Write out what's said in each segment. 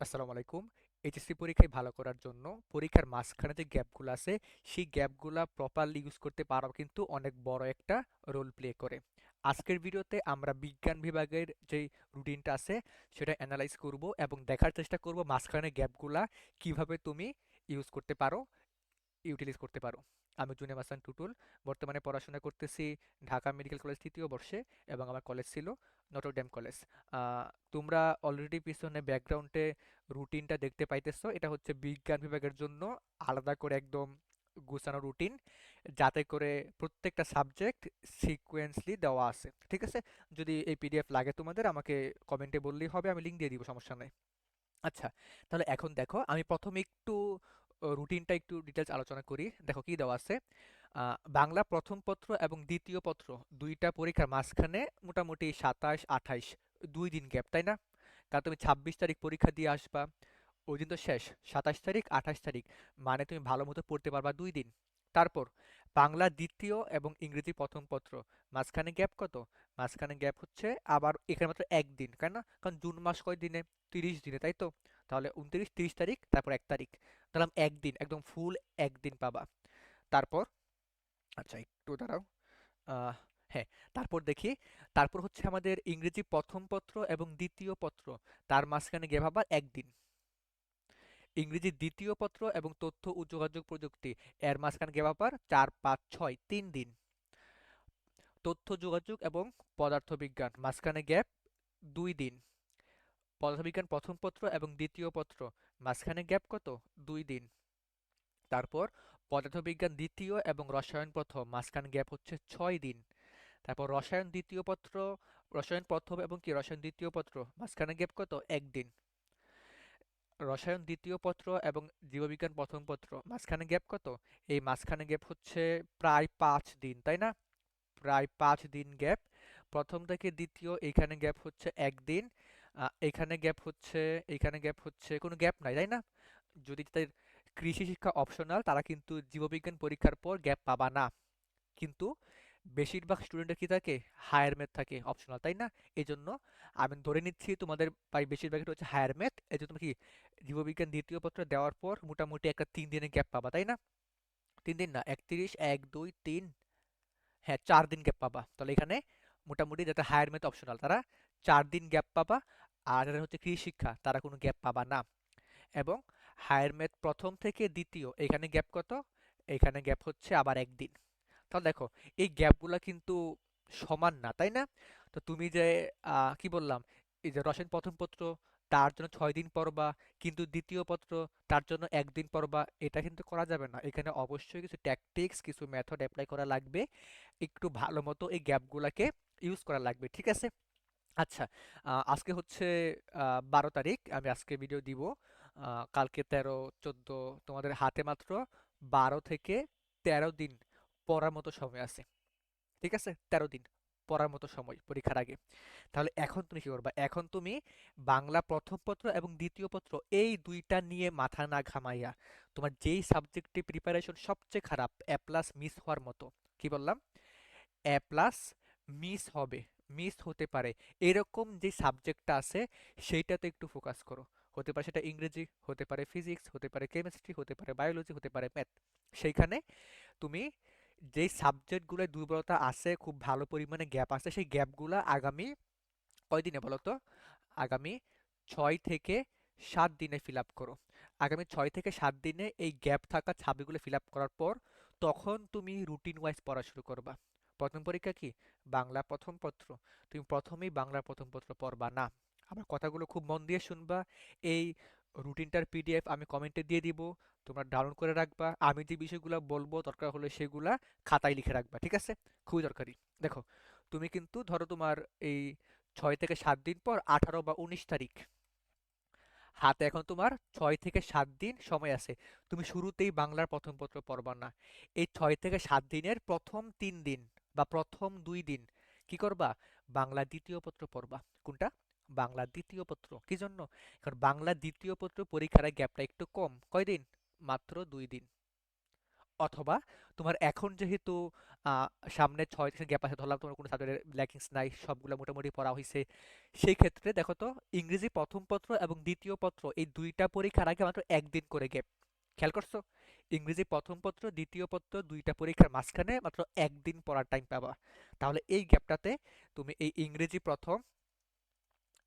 আসসালামু আলাইকুম। এইচএসসি পরীক্ষায় ভালো করার জন্য পরীক্ষার মাঝখানে যে গ্যাপগুলো আছে, সেই গ্যাপগুলো প্রপারলি ইউজ করতে পারাও কিন্তু অনেক বড় একটা রোল প্লে করে। আজকের ভিডিওতে আমরা বিজ্ঞান বিভাগের যে রুটিনটা আছে, সেটা অ্যানালাইজ করব এবং দেখার চেষ্টা করব মাঝখানে গ্যাপগুলা কীভাবে তুমি ইউজ করতে পারো ইউটিলাইজ করতে পারো। আমি জুনেম হাসান টুটুল। বর্তমানে পড়াশোনা করতেছি ঢাকা মেডিকেল কলেজ তৃতীয় বর্ষে এবং আমার কলেজ ছিল নটরডেম কলেজ। তোমরা অলরেডি পিছনে ব্যাকগ্রাউন্ডে রুটিনটা দেখতে পাইতেছো। এটা হচ্ছে বিজ্ঞান বিভাগের জন্য আলাদা করে একদম গুছানো রুটিন। যাতে করে প্রত্যেকটা সাবজেক্ট সিকোয়েন্সলি দেওয়া আছে। ঠিক আছে? যদি এই পিডিএফ লাগে তোমাদের, আমাকে কমেন্টে বললেই হবে, আমি লিঙ্ক দিয়ে দিব, সমস্যা নেই। আচ্ছা তাহলে এখন দেখো, আমি প্রথমে একটু রুটিনটা একটু ডিটেলস আলোচনা করি। দেখো কি দেওয়া আছে? বাংলা প্রথম পত্র এবং দ্বিতীয় পত্র দুইটা পরীক্ষার মাঝখানে মোটামুটি সাতাশ আঠাইশ দুই দিন গ্যাপ তাই না? কারণ তুমি ছাব্বিশ তারিখ পরীক্ষা দিয়ে আসবা, ওই দিন তো শেষ, সাতাশ তারিখ, আঠাশ তারিখ মানে তুমি ভালো মতো পড়তে পারবা দুই দিন। তারপর বাংলা দ্বিতীয় এবং ইংরেজি প্রথম পত্র, মাঝখানে গ্যাপ কত? মাঝখানে গ্যাপ হচ্ছে আবার এখানে মাত্র একদিন কেন কারণ জুন মাস কয় দিনে? তিরিশ দিনে, তাই তো? তাহলে উনত্রিশ তিরিশ তারিখ, তারপর এক তারিখ। ধরলাম একদিন, একদম ফুল একদিন পাবা। তারপর আচ্ছা একটু দাঁড়াও হ্যাঁ তারপর দেখি, তারপর হচ্ছে আমাদের ইংরেজি প্রথম পত্র এবং দ্বিতীয় পত্র, তার মাঝখানে গ্যাপ আবার একদিন। ইংরেজি দ্বিতীয় পত্র এবং তথ্য ও যোগাযোগ প্রযুক্তি, এর মাঝখানে গ্যাপ আবার চার, পাঁচ, ছয়, তিন দিন। তথ্য, যোগাযোগ এবং পদার্থবিজ্ঞান, মাঝখানে গ্যাপ দুই দিন। পদার্থবিজ্ঞান প্রথম পত্র এবং দ্বিতীয় পত্র। মাঝখানে গ্যাপ কত? দুই দিন। তারপর পদার্থবিজ্ঞান দ্বিতীয় এবং রসায়ন প্রথম। মাঝখানে গ্যাপ হচ্ছে ছয় দিন। তারপর রসায়ন দ্বিতীয় পত্র, রসায়ন প্রথম এবং কি? রসায়ন দ্বিতীয় পত্র। মাঝখানে গ্যাপ কত? একদিন রসায়ন দ্বিতীয় পত্র এবং জীববিজ্ঞান প্রথম পত্র। মাঝখানে গ্যাপ কত? এই মাঝখানে গ্যাপ হচ্ছে প্রায় পাঁচ দিন, তাই না? প্রায় পাঁচ দিন গ্যাপ। প্রথম থেকে দ্বিতীয় এখানে গ্যাপ হচ্ছে একদিন এখানে গ্যাপ হচ্ছে, এখানে গ্যাপ হচ্ছে, কোনো গ্যাপ নাই, তাই না? যদি তাদের কৃষি শিক্ষা অপশনাল তারা কিন্তু জীববিজ্ঞান পরীক্ষার পর গ্যাপ পাবা না। কিন্তু বেশিরভাগ স্টুডেন্টের কি থাকে? হায়ার ম্যাথ থাকে অপশনাল তাই না? এই জন্য আমি ধরে নিচ্ছি তোমাদের প্রায় বেশিরভাগটা হচ্ছে হায়ার ম্যাথ এই জন্য কি জীববিজ্ঞান দ্বিতীয় পত্র দেওয়ার পর মোটামুটি একটা তিন দিনের গ্যাপ পাবা, তাই না? তিন দিন না, একত্রিশ, এক, দুই, তিন হ্যাঁ চার দিন গ্যাপ পাবা। তাহলে এখানে মোটামুটি যাতে হায়ার ম্যাথ অপশনাল তারা চার দিন গ্যাপ পাবা আর হচ্ছে কৃষি শিক্ষা, তারা কোনো গ্যাপ পাবা না। এবং হায়ার ম্যাথ প্রথম থেকে দ্বিতীয়, এখানে গ্যাপ কত? এখানে গ্যাপ হচ্ছে আবার একদিন। তাহলে দেখো, এই গ্যাপগুলো কিন্তু সমান না, তাই না? তো তুমি যে কি বললাম, এই যে রসায়ন প্রথম পত্র, তার জন্য ছয় দিন পড়বা, কিন্তু দ্বিতীয় পত্র, তার জন্য একদিন পড়বা, এটা কিন্তু করা যাবে না। এখানে অবশ্যই কিছু ট্যাকটিক্স কিছু মেথড অ্যাপ্লাই করা লাগবে। একটু ভালো মতো এই গ্যাপগুলোকে ইউজ করা লাগবে, ঠিক আছে? আচ্ছা আজকে হচ্ছে বারো তারিখ, আমি আজকে ভিডিও দিব। কালকে তেরো, চোদ্দ তোমাদের হাতে মাত্র বারো থেকে তেরো দিন পড়ার মতো সময় আছে। ঠিক আছে? তেরো দিন পড়ার মতো সময় পরীক্ষার আগে। তাহলে এখন তুমি কি করবা? এখন তুমি বাংলা প্রথম পত্র এবং দ্বিতীয় পত্র এই দুইটা নিয়ে মাথা না ঘামাইয়া তোমার যেই সাবজেক্টে প্রিপারেশন সবচেয়ে খারাপ এ প্লাস মিস হওয়ার মতো, কি বললাম? এ প্লাস মিস হবে। মিস হতে পারে। এরকম যে সাবজেক্টটা আছে, সেইটাতে একটু ফোকাস করো। হতে পারে সেটা ইংরেজি, হতে পারে ফিজিক্স হতে পারে কেমিস্ট্রি হতে পারে বায়োলজি হতে পারে ম্যাথ সেইখানে তুমি যেই সাবজেক্টগুলোয় দুর্বলতা আছে, খুব ভালো পরিমাণে গ্যাপ আছে, সেই গ্যাপগুলো আগামী কয়দিনে বলো তো? আগামী ছয় থেকে সাত দিনে ফিল আপ করো। আগামী ছয় থেকে সাত দিনে এই গ্যাপ থাকা ছাবিগুলো ফিল আপ করার পর, তখন তুমি রুটিন ওয়াইজ পড়া শুরু করবা। প্রথম পরীক্ষা কি? বাংলা প্রথম পত্র। তুমি প্রথমেই বাংলা প্রথম পত্র পড়বা না। আমার কথাগুলো খুব মন দিয়ে শুনবা। এই রুটিনটার পিডিএফ আমি কমেন্টে দিয়ে দিব। তোমরা ডাউনলোড করে রাখবা। আমি যে বিষয়গুলো বলব, দরকার হলে সেগুলা খাতায় লিখে রাখবা, ঠিক আছে? খুবই দরকারি। দেখো, তুমি কিন্তু ধরো তোমার এই ছয় থেকে সাত দিন পর আঠারো বা উনিশ তারিখ। হাতে এখন তোমার ছয় থেকে সাত দিন সময় আছে। তুমি শুরুতেই বাংলার প্রথম পত্র পড়বা না। এই ছয় থেকে সাত দিনের প্রথম তিন দিন বা প্রথম দুই দিন কি করবা? বাংলা দ্বিতীয় পত্র পড়বা। কোনটা? বাংলা দ্বিতীয় পত্র। কি জন্য? কারণ বাংলা দ্বিতীয় পত্র পরীক্ষার গ্যাপটা একটু কম। কয়দিন? মাত্র দুই দিন। অথবা তোমার এখন যেহেতু সামনে ছয় থেকে গ্যাপ আছে ধরলাম তোমার কোনো সাবজেক্টের ল্যাকিংস নাই, সবগুলো মোটামুটি পড়া হয়েছে সেই ক্ষেত্রে দেখো তো, ইংরেজি প্রথম পত্র এবং দ্বিতীয় পত্র, এই দুইটা পরীক্ষার আগে মাত্র একদিন করে গ্যাপ খেয়াল করছ? ইংরেজি প্রথম পত্র, দ্বিতীয় পত্র দুইটা পরীক্ষার মাঝখানে মাত্র একদিন পড়ার টাইম পাবা। তাহলে এই গ্যাপটাতে তুমি এই ইংরেজি প্রথম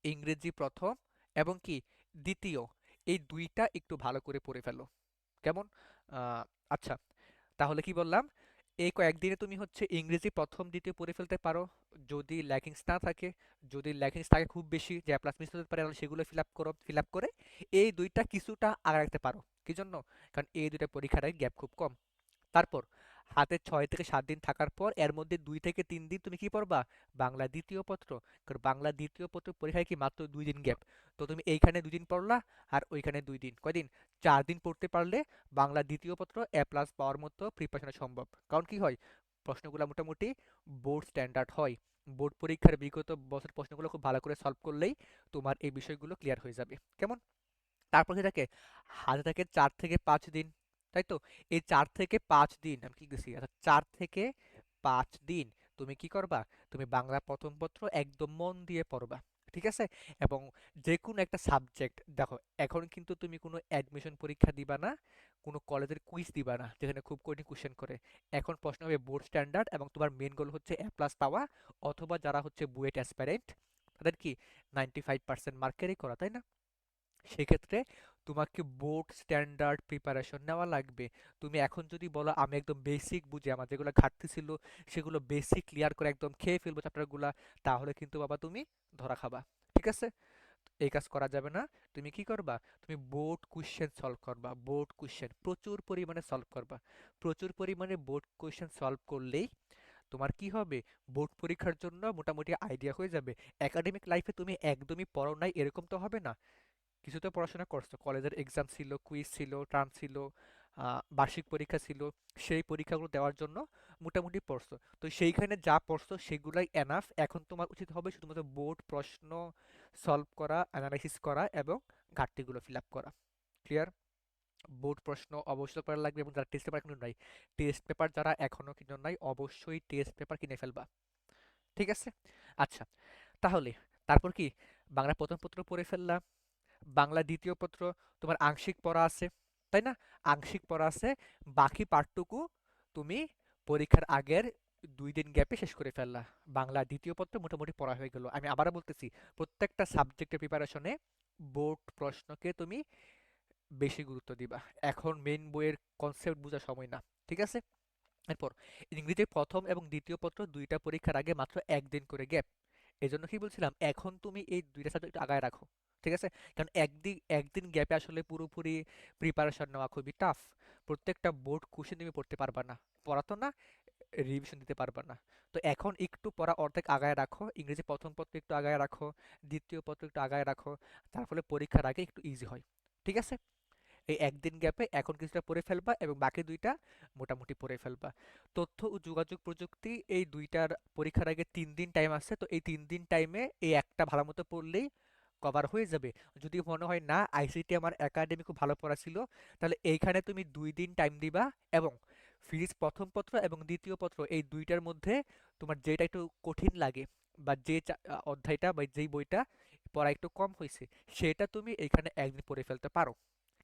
ইংরেজি প্রথম এবং কি দ্বিতীয় এই দুইটা একটু ভালো করে পড়ে ফেলো। কেমন? আচ্ছা তাহলে কি বললাম? এই কয়েকদিনে তুমি হচ্ছে ইংরেজি প্রথম, দ্বিতীয় পড়ে ফেলতে পারো। যদি ল্যাকিংস না থাকে, যদি ল্যাকিংস থাকে খুব বেশি, যে প্লাস মিস হতে পারে সেগুলো ফিল আপ করো ফিল আপ করে এই দুইটা কিছুটা আগে রাখতে পারো। কি জন্য? কারণ এই দুইটা পরীক্ষার গ্যাপ খুব কম। তারপর হাতে ছয় থেকে সাত দিন থাকার পর, এর মধ্যে দুই থেকে তিন দিন তুমি কি পড়বা? বাংলা দ্বিতীয় পত্র। কারণ বাংলা দ্বিতীয় পত্র পরীক্ষায় কি মাত্র দুই দিন গ্যাপ তো তুমি এইখানে দুই দিন পড়লা আর ওইখানে দুই দিন। কয়দিন? চার দিন পড়তে পারলে বাংলা দ্বিতীয় পত্র এ প্লাস পাওয়ার মতো প্রিপারেশন সম্ভব। কারণ কি হয়? প্রশ্নগুলো মোটামুটি বোর্ড স্ট্যান্ডার্ড হয়। বোর্ড পরীক্ষার বিগত বছর প্রশ্নগুলো খুব ভালো করে সলভ করলেই তোমার এই বিষয়গুলো ক্লিয়ার হয়ে যাবে। কেমন? তারপর কি থাকে? হাতে থাকে চার থেকে পাঁচ দিন। তাই তো? এই চার থেকে পাঁচ দিন, আমি কি গেছি অর্থাৎ চার থেকে পাঁচ দিন তুমি কি করবা? তুমি বাংলা প্রথম পত্র একদম মন দিয়ে পড়বা, ঠিক আছে? এবং যে কোনো একটা সাবজেক্ট, দেখো, এখন কিন্তু তুমি কোনো অ্যাডমিশন পরীক্ষা দিবা না, কোনো কলেজের কুইজ দিবা না, যেখানে খুব কঠিন কোশ্চেন করে। এখন প্রশ্ন হবে বোর্ড স্ট্যান্ডার্ড এবং তোমার মেন গোল হচ্ছে এ প্লাস পাওয়া, অথবা যারা হচ্ছে বুয়েট অ্যাসপারেন্ট তাদের কি? নাইনটি ফাইভ পার্সেন্ট মার্কেরই করা, তাই না? সেক্ষেত্রে তোমাকে বোর্ড স্ট্যান্ডার্ড প্রিপারেশন নেওয়া লাগবে। তুমি এখন যদি বলো, আমি একদম বেসিক বুঝে, আমার যেগুলো ঘাটতি ছিল, সেগুলো বেসিক ক্লিয়ার করে একদম খেয়ে ফেলব চ্যাপ্টারগুলা তাহলে কিন্তু বাবা তুমি ধরা খাবা। ঠিক আছে? এই কাজ করা যাবে না। তুমি কি করবা? তুমি বোর্ড কোশ্চেন সলভ করবা বোর্ড কোশ্চেন প্রচুর পরিমাণে সলভ করবা। প্রচুর পরিমাণে বোর্ড কোশ্চেন সলভ করলেই তোমার কি হবে? বোর্ড পরীক্ষার জন্য মোটামুটি আইডিয়া হয়ে যাবে। একাডেমিক লাইফে তুমি একদমই পড়ো নাই, এরকম তো হবে না। কিছু তো পড়াশোনা করছ কলেজের এক্সাম ছিল কুইজ ছিল টার্ম ছিল বার্ষিক পরীক্ষা ছিল, সেই পরীক্ষাগুলো দেওয়ার জন্য মোটামুটি পড়ছো। তো সেইখানে যা পড়ছো সেগুলাই এনাফ এখন তোমার উচিত হবে শুধুমাত্র বোর্ড প্রশ্ন সলভ করা অ্যানালাইসিস করা এবং ঘাটতিগুলো ফিল আপ করা। ক্লিয়ার বোর্ড প্রশ্ন অবশ্যই করা লাগবে এবং যারা টেস্ট পেপার কিনে নাই টেস্ট পেপার যারা এখনও কিনে নাই, অবশ্যই টেস্ট পেপার কিনে ফেলবা। ঠিক আছে? আচ্ছা তাহলে, তারপর কি? বাংলা প্রথম পত্র পড়ে ফেললাম। বাংলা দ্বিতীয় পত্র, তোমার আংশিক পড়া আছে, তাই না? আংশিক পড়া আছে, বাকি পার্টটুকু তুমি পরীক্ষার আগের দুই দিন গ্যাপে শেষ করে ফেললা। বাংলা দ্বিতীয় পত্র মোটামুটি পড়া হয়ে গেল। আমি আবারও বলতেছি, প্রত্যেকটা সাবজেক্টের প্রিপারেশনে বোর্ড প্রশ্নকে তুমি বেশি গুরুত্ব দিবা। এখন মেন বইয়ের কনসেপ্ট বোঝার সময় না, ঠিক আছে? এরপর ইংরেজি প্রথম এবং দ্বিতীয় পত্র দুইটা পরীক্ষার আগে মাত্র একদিন করে গ্যাপ এজন্য কি বলছিলাম, এখন তুমি এই দুইটা সাবজেক্ট আগায় রাখো। ঠিক আছে? কারণ একদিন একদিন গ্যাপে আসলে পুরোপুরি প্রিপারেশন নেওয়া খুবই টাফ প্রত্যেকটা বোর্ড কোশ্চেন তুমি পড়তে পারবা না। পড়াতো না রিভিশন দিতে পারবা না। তো এখন একটু পড়া অর্ধেক আগায় রাখো, ইংরেজি প্রথম পত্র একটু আগায় রাখো, দ্বিতীয় পত্র একটু আগায় রাখো, তার ফলে পরীক্ষার আগে একটু ইজি হয়। ঠিক আছে? এই একদিন গ্যাপে এখন কিছুটা পড়ে ফেলবা এবং বাকি দুইটা মোটামুটি পড়ে ফেলবা। তথ্য ও যোগাযোগ প্রযুক্তি এই দুইটার পরীক্ষার আগে তিন দিন টাইম আছে। তো এই তিন দিন টাইমে এই একটা ভালো মতো পড়লেই কভার হয়ে যাবে। যদি মনে হয়, না আইসিটি আমার একাডেমি খুব ভালো পড়া ছিল, তাহলে এইখানে তুমি দুই দিন টাইম দিবা এবং ফিজিক্স প্রথম পত্র এবং দ্বিতীয় পত্র, এই দুইটার মধ্যে তোমার যেটা একটু কঠিন লাগে বা যে অধ্যায়টা বা যেই বইটা পড়া একটু কম হয়েছে, সেটা তুমি এখানে একদিন পড়ে ফেলতে পারো।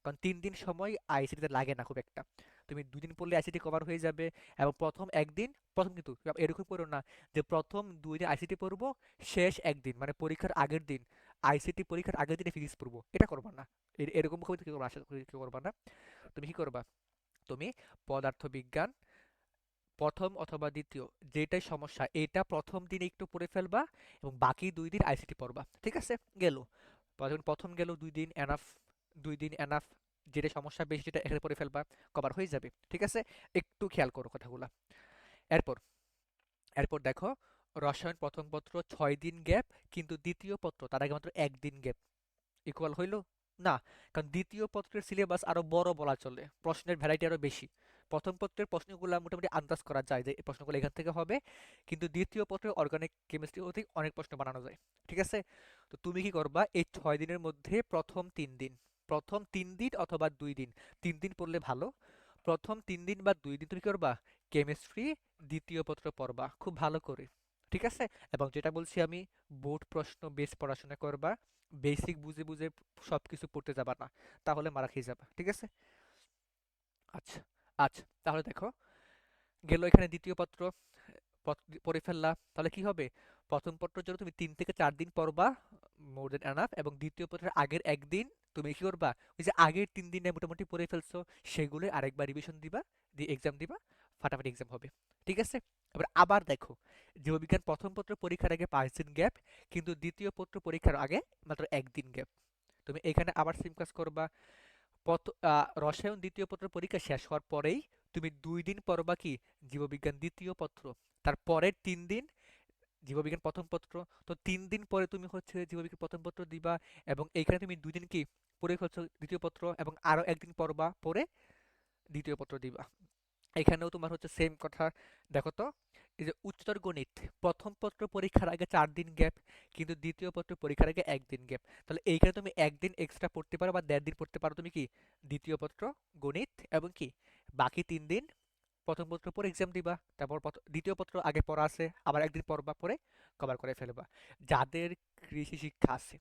কারণ তিন দিন সময় আইসিটিতে লাগে না খুব একটা। তুমি দুদিন পড়লে আইসিটি কভার হয়ে যাবে এবং প্রথম একদিন, প্রথম কিন্তু এরকম পড়ো না যে প্রথম দুই দিন আইসিটি পড়ব, শেষ একদিন মানে পরীক্ষার আগের দিন আইসিটি পরীক্ষার আগের দিনে ফিজিক্স পড়ব। এটা করবা না। এর- এরকম ভাবে কি করবা, আশা করি করবা না। তুমি কি করবা? তুমি পদার্থবিজ্ঞান প্রথম অথবা দ্বিতীয় যেটাই সমস্যা, এটা প্রথম দিনে একটু পড়ে ফেলবা এবং বাকি দুই দিন আইসিটি পড়বা। ঠিক আছে? গেল। প্রথম গেল, দুই দিন এনাফ দুই দিন এনাফ যেটা সমস্যা বেশি যেটা এখানে পরে ফেলবা কভার হয়ে যাবে, ঠিক আছে? একটু খেয়াল করো কথাগুলা। এরপর এরপর দেখো, রসায়ন প্রথম পত্র ছয় দিন গ্যাপ কিন্তু দ্বিতীয় পত্র তার আগে মাত্র একদিন গ্যাপ ইকুয়াল হইল? না, কারণ দ্বিতীয় পত্রের সিলেবাস আরও বড় বলা চলে, প্রশ্নের ভ্যারাইটি আরও বেশি। প্রথম পত্রের প্রশ্নগুলো মোটামুটি আন্দাজ করা যায় যে প্রশ্নগুলো এখান থেকে হবে, কিন্তু দ্বিতীয় পত্রে অর্গানিক কেমিস্ট্রি অতি অনেক প্রশ্ন বানানো যায়, ঠিক আছে? তো তুমি কি করবা, এই ছয় দিনের মধ্যে প্রথম তিন দিন প্রথম তিন দিন অথবা দুই দিন। তিন দিন পড়লে ভালো। প্রথম তিন দিন বা দুই দিন তুমি করবা কেমিস্ট্রি দ্বিতীয় পত্র পড়বা, খুব ভালো করে। ঠিক আছে? এবং যেটা বলছি আমি, বোর্ড প্রশ্ন বেস পড়াশোনা করবা বেসিক বুঝে বুঝে সব কিছু পড়তে যাবা না, তাহলে মারা খেয়ে যাবা। ঠিক আছে? আচ্ছা আচ্ছা তাহলে দেখো, গেল এখানে দ্বিতীয় পত্র পত্র পড়ে ফেললা, তাহলে কি হবে? প্রথম পত্রের জন্য তুমি তিন থেকে চার দিন পড়বা মোর দেন এনাফ এবং দ্বিতীয় পত্রের আগের একদিন তুমি কি করবা? ওই যে আগের তিন দিনে মোটামুটি পড়ে ফেলছো সেগুলো আরেকবার রিভিশন দিবা, দিয়ে এক্সাম দিবা, ফাটাফাটি এক্সাম হবে। ঠিক আছে? এবার আবার দেখো, জীববিজ্ঞান প্রথম পত্র পরীক্ষার আগে পাঁচ দিন গ্যাপ কিন্তু দ্বিতীয় পত্র পরীক্ষার আগে মাত্র একদিন গ্যাপ তুমি এখানে আবার সেম কাজ করবা। পথ রসায়ন দ্বিতীয় পত্র পরীক্ষা শেষ হওয়ার পরেই তুমি দুই দিন পড়বা কি? জীববিজ্ঞান দ্বিতীয় পত্র। তার পরের তিন দিন জীববিজ্ঞান প্রথম পত্র। তো তিন দিন পরে তুমি হচ্ছে জীববিজ্ঞান প্রথম পত্র দিবা এবং এইখানে তুমি দুই দিন কি পরে হচ্ছে দ্বিতীয় পত্র এবং আরও একদিন পড়বা পরে দ্বিতীয় পত্র দিবা। এখানেও তোমার হচ্ছে সেম কথা। দেখো তো, এই যে উচ্চতর গণিত, প্রথম পত্র পরীক্ষার আগে চার দিন গ্যাপ কিন্তু দ্বিতীয় পত্র পরীক্ষার আগে একদিন গ্যাপ তাহলে এইখানে তুমি একদিন এক্সট্রা পড়তে পারো বা দেড় দিন পড়তে পারো তুমি কি? দ্বিতীয় পত্র গণিত এবং কি? বাকি তিন দিন প্রথম পত্র পরে এক্সাম দিবা, তারপর দ্বিতীয় পত্র আগে পড়া আছে, আবার একদিন পড়বা, পরে কভার করে ফেলবা। যাদের কৃষি শিক্ষা আছে,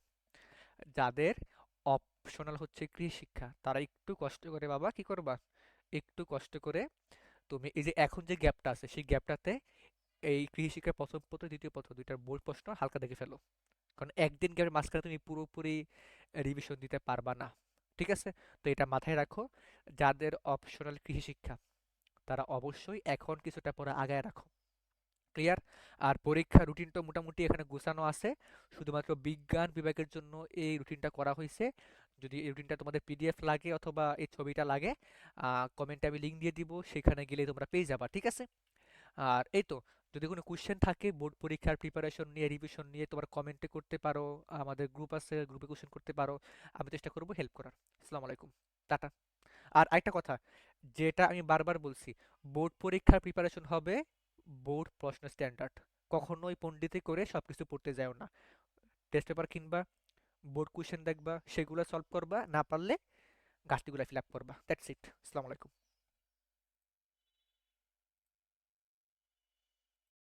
যাদের অপশনাল হচ্ছে কৃষি শিক্ষা, তারা একটু কষ্ট করে বাবা কি করবা? একটু কষ্ট করে তুমি, এই যে এখন যে গ্যাপটা আছে, সেই গ্যাপটাতে এই কৃষি শিক্ষার প্রথম পত্র, দ্বিতীয় পত্র দুইটার বোর্ড প্রশ্ন হালকা দেখে ফেলো। কারণ একদিন গ্যাপের মাঝখানে তুমি পুরোপুরি রিভিশন দিতে পারবা না, ঠিক আছে? তো এটা মাথায় রাখো, যাদের অপশনাল কৃষি শিক্ষা তারা অবশ্যই এখন কিছুটা পরে আগায় রাখো। ক্লিয়ার আর পরীক্ষা রুটিনটা মোটামুটি এখানে গোছানো আছে। শুধুমাত্র বিজ্ঞান বিভাগের জন্য এই রুটিনটা করা হয়েছে। যদি এই রুটিনটা তোমাদের পিডিএফ লাগে অথবা এই ছবিটা লাগে কমেন্টে আমি লিঙ্ক দিয়ে দিব, সেখানে গেলে তোমরা পেয়ে যাবা, ঠিক আছে? আর এই তো, যদি কোনো কোশ্চেন থাকে বোর্ড পরীক্ষার প্রিপারেশন নিয়ে রিভিশন নিয়ে তোমার কমেন্টে করতে পারো, আমাদের গ্রুপ আছে গ্রুপে কোশ্চেন করতে পারো, আমি চেষ্টা করব হেল্প করার। আসসালামু আলাইকুম টাটা আর একটা কথা যেটা আমি বারবার বলছি, বোর্ড পরীক্ষার প্রিপারেশন হবে বোর্ড প্রশ্ন স্ট্যান্ডার্ড কখনোই পণ্ডিতে করে সবকিছু পড়তে যাও না। টেস্ট পেপার কিনবা, বোর্ড কোশ্চেন দেখবা, সেগুলো সলভ করবা, না পারলে গাছটিগুলো ফিল আপ করবা। দ্যাটস ইট আসসালামু আলাইকুম